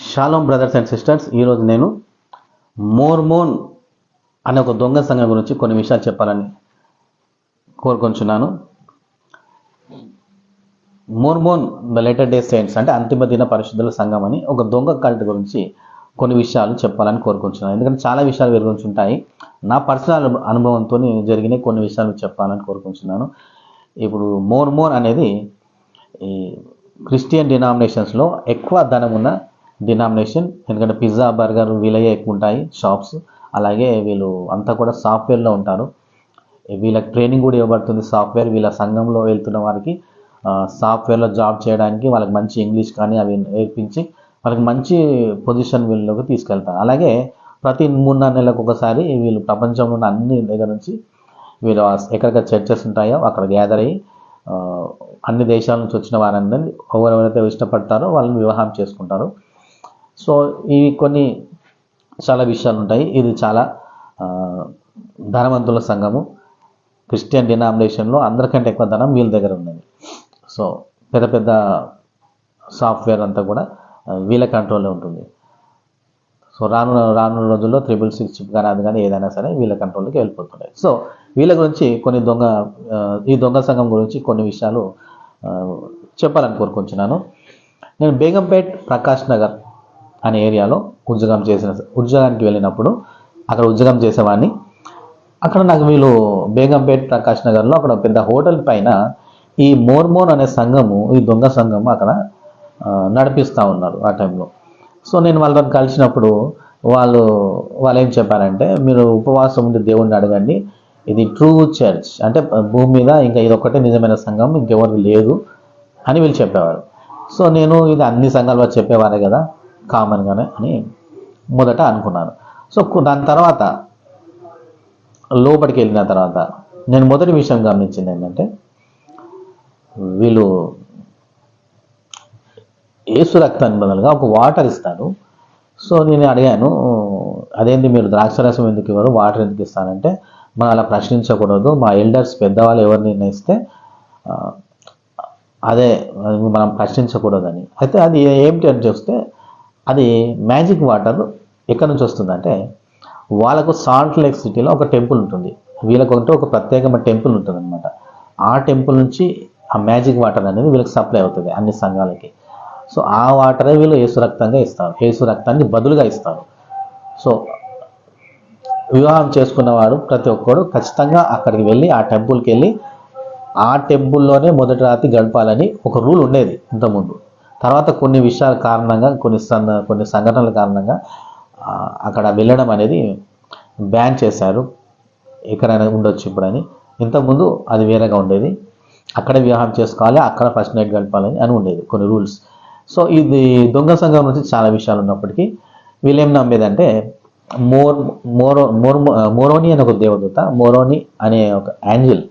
Shalom brothers and sisters ఈరోజు నేను Mormon అనే ఒక దొంగ సంఘం గురించి కొన్ని విషయాలు చెప్పాలని కోరుకొంచున్నాను. Mormon the latter day saints అంటే అంతిమ దిన పరిశుద్ధుల సంఘం అని ఒక దొంగ కల్ట్ గురించి కొన్ని విషయాలు చెప్పాలని కోరుకుంటున్నాను ఎందుకంటే చాలా విషయాలు వీరి గురించి ఉంటాయి నా పర్సనల్ అనుభవంతో జరిగిన కొన్ని విషయాలు చెప్పాలని కోరుకుంటున్నాను ఇప్పుడు మోర్మోన్ అనేది ఈ క్రిస్టియన్ డినామినేషన్స్లో ఎక్కువ ధనం ఉన్న డినామినేషన్. ఎందుకంటే పిజ్జా బర్గర్ వీళ్ళయే ఎక్కువ ఉంటాయి షాప్స్. అలాగే వీళ్ళు అంతా కూడా సాఫ్ట్వేర్లో ఉంటారు. వీళ్ళకి ట్రైనింగ్ కూడా ఇవ్వబడుతుంది సాఫ్ట్వేర్. వీళ్ళ సంఘంలో వెళ్తున్న వారికి సాఫ్ట్వేర్లో జాబ్ చేయడానికి వాళ్ళకి మంచి ఇంగ్లీష్ కానీ అవి నేర్పించి వాళ్ళకి మంచి పొజిషన్ వీళ్ళలోకి తీసుకెళ్తారు. అలాగే ప్రతి మూడు నాలుగు నెలలకు ఒకసారి వీళ్ళు ప్రపంచంలో ఉన్న అన్ని దగ్గర నుంచి వీళ్ళు ఎక్కడెక్కడ చర్చెస్ ఉంటాయో అక్కడ గ్యాదర్ అయ్యి అన్ని దేశాల నుంచి వచ్చిన వారందరినీ ఎవరెవరైతే ఇష్టపడతారో వాళ్ళని వివాహం చేసుకుంటారు. సో ఇవి కొన్ని చాలా విషయాలు ఉంటాయి. ఇది చాలా ధనవంతుల సంఘము. క్రిస్టియన్ డినామినేషన్లో అందరికంటే ఎక్కువ ధనం వీళ్ళ దగ్గర ఉన్నది. సో పెద్ద పెద్ద సాఫ్ట్వేర్ అంతా కూడా వీళ్ళ కంట్రోల్లో ఉంటుంది. సో రాను రానున్న రోజుల్లో త్రిబుల్ సిక్స్ చిప్ కానీ అది కానీ ఏదైనా సరే వీళ్ళ కంట్రోల్కి వెళ్ళిపోతున్నాయి సో వీళ్ళ గురించి కొన్ని దొంగ ఈ దొంగ సంఘం గురించి కొన్ని విషయాలు చెప్పాలని కోరుకుంటున్నాను. నేను బేగంపేట్ ప్రకాష్ నగర్ అనే ఏరియాలో ఉద్యోగం చేసిన ఉద్యోగానికి వెళ్ళినప్పుడు అక్కడ ఉద్యోగం చేసేవాడిని. అక్కడ నాకు వీళ్ళు బేగంపేట్ ప్రకాష్ నగర్లో అక్కడ పెద్ద హోటల్ పైన ఈ మోర్మోన్ అనే సంఘము ఈ దొంగ సంఘము అక్కడ నడిపిస్తూ ఉన్నారు ఆ టైంలో. సో నేను వాళ్ళతో కలిసినప్పుడు వాళ్ళు వాళ్ళు ఏం చెప్పారంటే మీరు ఉపవాసం ఉండి దేవుణ్ణి అడగండి. ఇది ట్రూ చర్చ్ అంటే భూమి మీద ఇంకా ఇది ఒక్కటే నిజమైన సంఘం ఇంకెవరు లేదు అని వీళ్ళు చెప్పేవారు. సో నేను ఇది అన్ని సంఘాలు చెప్పేవారే కదా. కామన్గానే అని మొదట అనుకున్నాను. సో దాని తర్వాత లోపలికి వెళ్ళిన తర్వాత నేను మొదటి విషయం గమనించింది ఏంటంటే వీళ్ళు ఏసు రక్తాన్ని బదులుగా ఒక వాటర్ ఇస్తారు సో నేను అడిగాను అదేంటి మీరు ద్రాక్షరసం ఎందుకు ఇవ్వరు? వాటర్ ఎందుకు ఇస్తానంటే మనం అలా ప్రశ్నించకూడదు. మా ఎల్డర్స్ పెద్దవాళ్ళు ఎవరు నిర్ణయిస్తే అదే అది మనం ప్రశ్నించకూడదని. అయితే అది ఏమిటి అని చూస్తే అది మ్యాజిక్ వాటర్ ఎక్కడి నుంచి వస్తుందంటే వాళ్ళకు సాల్ట్ లేక్ సిటీలో ఒక టెంపుల్ ఉంటుంది. వీళ్ళకు అంటే ఒక ప్రత్యేకమైన టెంపుల్ ఉంటుంది అనమాట ఆ టెంపుల్ నుంచి ఆ మ్యాజిక్ వాటర్ అనేది వీళ్ళకి సప్లై అవుతుంది అన్ని సంఘాలకి. సో ఆ వాటరే వీళ్ళు ఏసు రక్తంగా ఇస్తారు. ఏసు రక్తాన్ని బదులుగా ఇస్తారు. సో వివాహం చేసుకున్నవాడు ప్రతి ఒక్కడు ఖచ్చితంగా అక్కడికి వెళ్ళి ఆ టెంపుల్కి వెళ్ళి ఆ టెంపుల్లోనే మొదటి రాత్రి గడపాలని ఒక రూల్ ఉండేది ఇంతకుముందు. తర్వాత కొన్ని విషయాల కారణంగా కొన్ని సన్న కొన్ని సంఘటనల కారణంగా అక్కడ వెళ్ళడం అనేది బ్యాన్ చేశారు. ఎక్కడైనా ఉండొచ్చు ఇప్పుడని. ఇంతకుముందు అది వేరేగా ఉండేది. అక్కడ వివాహం చేసుకోవాలి అక్కడ ఫస్ట్ నైట్ గడపాలని అని ఉండేది కొన్ని రూల్స్ సో ఇది దొంగ సంఘం నుంచి చాలా విషయాలు ఉన్నప్పటికీ వీళ్ళు ఏం నమ్మేదంటే మోర్ మోరో మోర్ మోరోని అనే ఒక దేవదూత మోరోని అనే ఒక యాంజిల్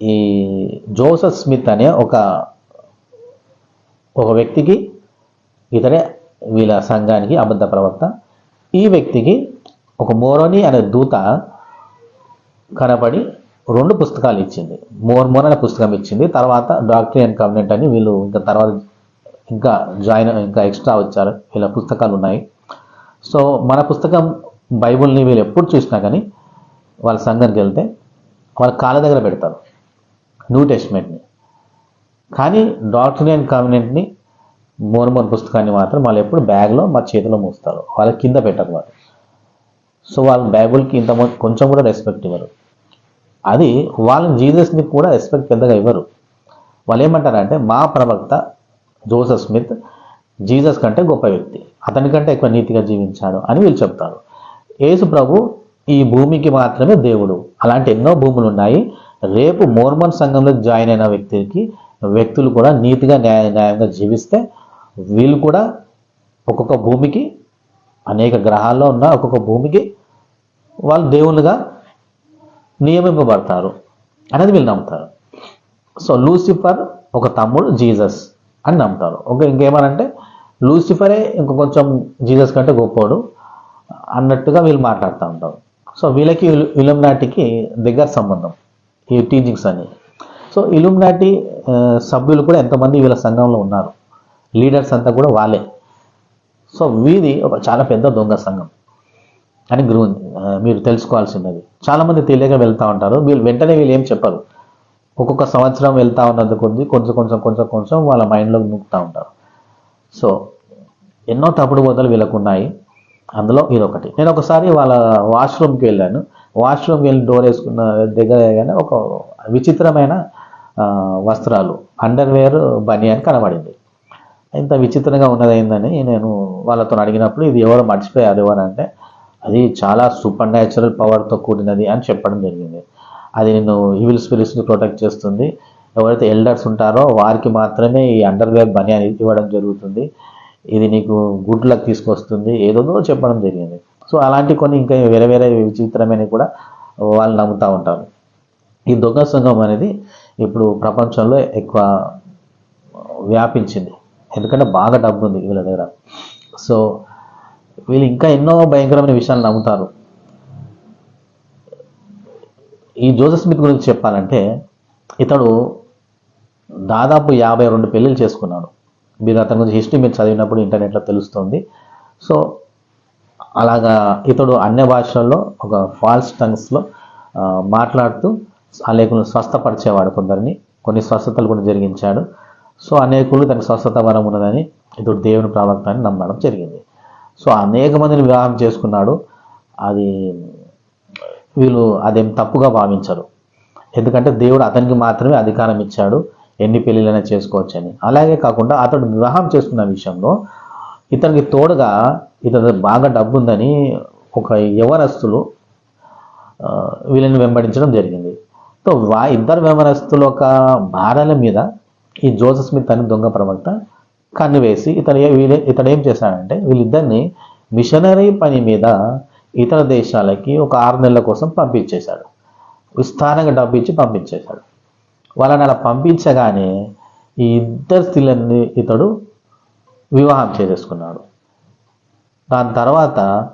ఈ జోసెఫ్ స్మిత్ అనే ఒక ఒక వ్యక్తికి ఇతరే వీళ్ళ సంఘానికి అబద్ధ ప్రవక్త. ఈ వ్యక్తికి ఒక మోరోని అనే దూత కనపడి రెండు పుస్తకాలు ఇచ్చింది. మోర్ మోర్ అనే పుస్తకం ఇచ్చింది. తర్వాత డాక్టరీ అండ్ కమ్యూనిట్ అని వీళ్ళు ఇంకా తర్వాత ఇంకా జాయిన్ ఇంకా ఎక్స్ట్రా వచ్చారు. వీళ్ళ పుస్తకాలు ఉన్నాయి. సో మన పుస్తకం బైబుల్ని వీళ్ళు ఎప్పుడు చూసినా కానీ వాళ్ళ సంఘానికి వెళ్తే వాళ్ళ కాళ్ళ దగ్గర పెడతారు. న్యూ టెస్ట్మెంట్ని. కానీ డాక్టర్ అండ్ కామినెంట్ని మోర్మోన్ పుస్తకాన్ని మాత్రం వాళ్ళు ఎప్పుడు బ్యాగ్లో మా చేతిలో మూస్తారు. వాళ్ళ కింద పెట్టరు వాళ్ళు. సో వాళ్ళ బైబుల్కి ఇంత కొంచెం కూడా రెస్పెక్ట్ ఇవ్వరు. అది వాళ్ళ జీసస్ని కూడా రెస్పెక్ట్ పెద్దగా ఇవ్వరు. వాళ్ళు ఏమంటారంటే మా ప్రవక్త జోసెఫ్ స్మిత్ జీసస్ కంటే గొప్ప వ్యక్తి. అతని కంటే ఎక్కువ నీతిగా జీవించాడు అని వీళ్ళు చెప్తారు. యేసు ప్రభు ఈ భూమికి మాత్రమే దేవుడు. అలాంటి ఎన్నో భూములు ఉన్నాయి రేపు మోర్మన్ సంఘంలో జాయిన్ అయిన వ్యక్తికి వ్యక్తులు కూడా నీతిగా న్యాయ న్యాయంగా జీవిస్తే వీళ్ళు కూడా ఒక్కొక్క భూమికి అనేక గ్రహాల్లో ఉన్న ఒక్కొక్క భూమికి వాళ్ళు దేవుళ్ళుగా నియమింపబడతారు అనేది వీళ్ళు నమ్ముతారు. సో లూసిఫర్ ఒక తమ్ముడు జీసస్ అని నమ్ముతారు. ఒక ఇంకేమనంటే లూసిఫరే ఇంక కొంచెం జీసస్ కంటే గొప్పోడు అన్నట్టుగా వీళ్ళు మాట్లాడుతూ ఉంటారు. సో వీళ్ళకి ఇలుమినాటికి దగ్గర సంబంధం ఈ టీచింగ్స్ అని. సో ఇలుమినాటి సభ్యులు కూడా ఎంతమంది వీళ్ళ సంఘంలో ఉన్నారు. లీడర్స్ అంతా కూడా వాళ్ళే. సో వీది ఒక చాలా పెద్ద దొంగ సంఘం అని గురు మీరు తెలుసుకోవాల్సినది. చాలామంది తెలియక వెళ్తూ ఉంటారు. వీళ్ళు వెంటనే వీళ్ళు ఏం చెప్పరు. ఒక్కొక్క సంవత్సరం వెళ్తూ ఉన్నది కొద్ది కొంచెం కొంచెం కొంచెం కొంచెం వాళ్ళ మైండ్లో నూకుతూ ఉంటారు. సో ఎన్నో తప్పుడు బోధలు వీళ్ళకు ఉన్నాయి అందులో ఇదొకటి. నేను ఒకసారి వాళ్ళ వాష్రూమ్కి వెళ్ళాను. వాష్రూమ్కి వెళ్ళి డోర్ వేసుకున్న దగ్గర కానీ ఒక విచిత్రమైన వస్త్రాలు. అండర్వేర్ బనియన్ కనబడింది. ఇంత విచిత్రంగా ఉన్నదైందని నేను వాళ్ళతో అడిగినప్పుడు ఇది ఎవరు మర్చిపోయారు ఎవరు అంటే అది చాలా సూపర్ న్యాచురల్ పవర్తో కూడినది అని చెప్పడం జరిగింది. అది నేను ఈవిల్ స్పిరిట్స్ని ప్రొటెక్ట్ చేస్తుంది. ఎవరైతే ఎల్డర్స్ ఉంటారో వారికి మాత్రమే ఈ అండర్వేర్ బనియాన్ ఇవ్వడం జరుగుతుంది. ఇది నీకు గుడ్ లక్ తీసుకొస్తుంది ఏదోదో చెప్పడం జరిగింది. సో అలాంటి కొన్ని ఇంకా వేరే వేరే విచిత్రమైనవి కూడా వాళ్ళు నమ్ముతూ ఉంటారు. ఈ దొంగ సంఘం అనేది ఇప్పుడు ప్రపంచంలో ఎక్కువ వ్యాపించింది. ఎందుకంటే బాగా డబ్బు ఉంది వీళ్ళ దగ్గర. సో వీళ్ళు ఇంకా ఎన్నో భయంకరమైన విషయాలు నమ్ముతారు. ఈ జోసెఫ్ స్మిత్ గురించి చెప్పాలంటే ఇతడు దాదాపు యాభై రెండు పెళ్ళిళ్ళు చేసుకున్నాడు. మీరు అతని గురించి హిస్టరీ మీరు చదివినప్పుడు ఇంటర్నెట్లో తెలుస్తుంది. సో అలాగా ఇతడు అన్య భాషల్లో ఒక ఫాల్స్ టంగ్స్లో మాట్లాడుతూ అనేకులను స్వస్థపరిచేవాడు కొందరిని. కొన్ని స్వస్థతలు కూడా జరిగించాడు. సో అనేకులు తనకు స్వస్థత వరం ఉన్నదని ఇతడు దేవుని ప్రవక్త అని నమ్మడం జరిగింది. సో అనేక మందిని వివాహం చేసుకున్నాడు. అది వీళ్ళు అదేం తప్పుగా భావించరు. ఎందుకంటే దేవుడు అతనికి మాత్రమే అధికారం ఇచ్చాడు. ఎన్ని పెళ్ళిళ్ళైనా చేసుకోవచ్చని. అలాగే కాకుండా అతడు వివాహం చేసుకున్న విషయంలో ఇతనికి తోడుగా ఇతను బాగా డబ్బు ఉందని ఒక యవనస్తులు వీళ్ళని వెంబడించడం జరిగింది. సో వా ఇద్దరు వ్యవనస్తుల ఒక భార్యల మీద ఈ జోసెఫ్ స్మిత్ అని దొంగ ప్రవక్త కన్ను వేసి ఇతను ఇతడు ఏం చేశాడంటే వీళ్ళిద్దరిని మిషనరీ పని మీద ఇతర దేశాలకి ఒక ఆరు నెలల కోసం పంపించేశాడు. విస్తారంగా డబ్బు ఇచ్చి పంపించేశాడు. వాళ్ళని అలా పంపించగానే ఈ ఇద్దరు స్త్రీలని ఇతడు వివాహం చేసేసుకున్నాడు. దాని తర్వాత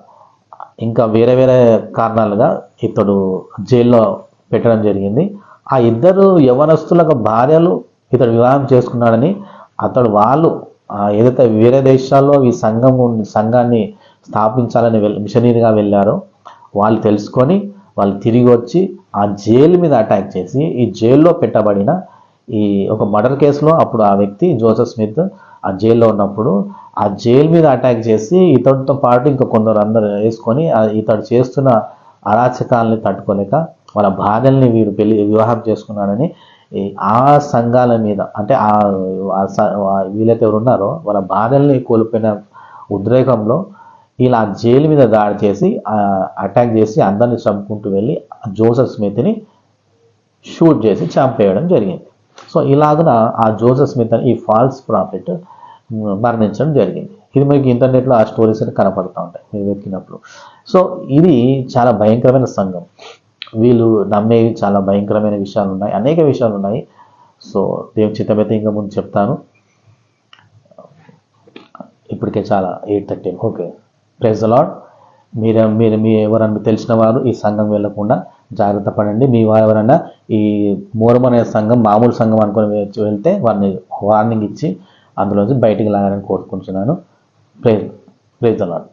ఇంకా వేరే వేరే కారణాలుగా ఇతడు జైల్లో పెట్టడం జరిగింది. ఆ ఇద్దరు యవనస్తులకు భార్యలు ఇతడు వివాహం చేసుకున్నాడని అతడు వాళ్ళు ఏదైతే వేరే దేశాల్లో ఈ సంఘం ఉన్న- సంఘాన్ని స్థాపించాలని మిషనరీగా వెళ్ళారో వాళ్ళు తెలుసుకొని వాళ్ళు తిరిగి వచ్చి ఆ జైలు మీద అటాక్ చేసి ఈ జైల్లో పెట్టబడిన ఈ ఒక మర్డర్ కేసులో అప్పుడు ఆ వ్యక్తి జోసెఫ్ స్మిత్ ఆ జైల్లో ఉన్నప్పుడు ఆ జైలు మీద అటాక్ చేసి ఇతడితో పాటు ఇంకా కొందరు అందరు వేసుకొని ఇతడు చేస్తున్న అరాచకాలని తట్టుకోలేక వాళ్ళ బాధల్ని వీడు పెళ్ళి వివాహం చేసుకున్నాడని ఆ సంఘాల మీద అంటే ఆ వీళ్ళైతే ఎవరు ఉన్నారో వాళ్ళ బాధల్ని కోల్పోయిన ఉద్రేకంలో ఇలా జైలు మీద దాడి చేసి అటాక్ చేసి అందరిని చంపుకుంటూ వెళ్ళి జోసఫ్ స్మిత్ని షూట్ చేసి చంపేయడం జరిగింది. సో ఇలాగున ఆ జోసఫ్ స్మిత్ అని ఈ ఫాల్స్ ప్రాఫిట్ మరణించడం జరిగింది. ఇది మీకు ఇంటర్నెట్లో ఆ స్టోరీస్ అని కనపడుతూ ఉంటాయి మీరు వెతికినప్పుడు. సో ఇది చాలా భయంకరమైన సంఘం. వీళ్ళు నమ్మేవి చాలా భయంకరమైన విషయాలు ఉన్నాయి అనేక విషయాలు ఉన్నాయి సో దేవుని చిత్తమైతే ఇంకా ముందు చెప్తాను. ఇప్పటికే చాలా eight thirty. Okay. Praise Lord మీరు మీరు మీ ఎవరన్నా తెలిసిన వారు ఈ సంఘం వెళ్ళకుండా జాగ్రత్త పడండి. మీ వారు ఎవరైనా ఈ మూరం అనే సంఘం మామూలు సంఘం అనుకుని వెళ్తే వారిని వార్నింగ్ ఇచ్చి అందులోంచి బయటికి లాగాలని కోరుకుంటున్నాను. Praise praise lord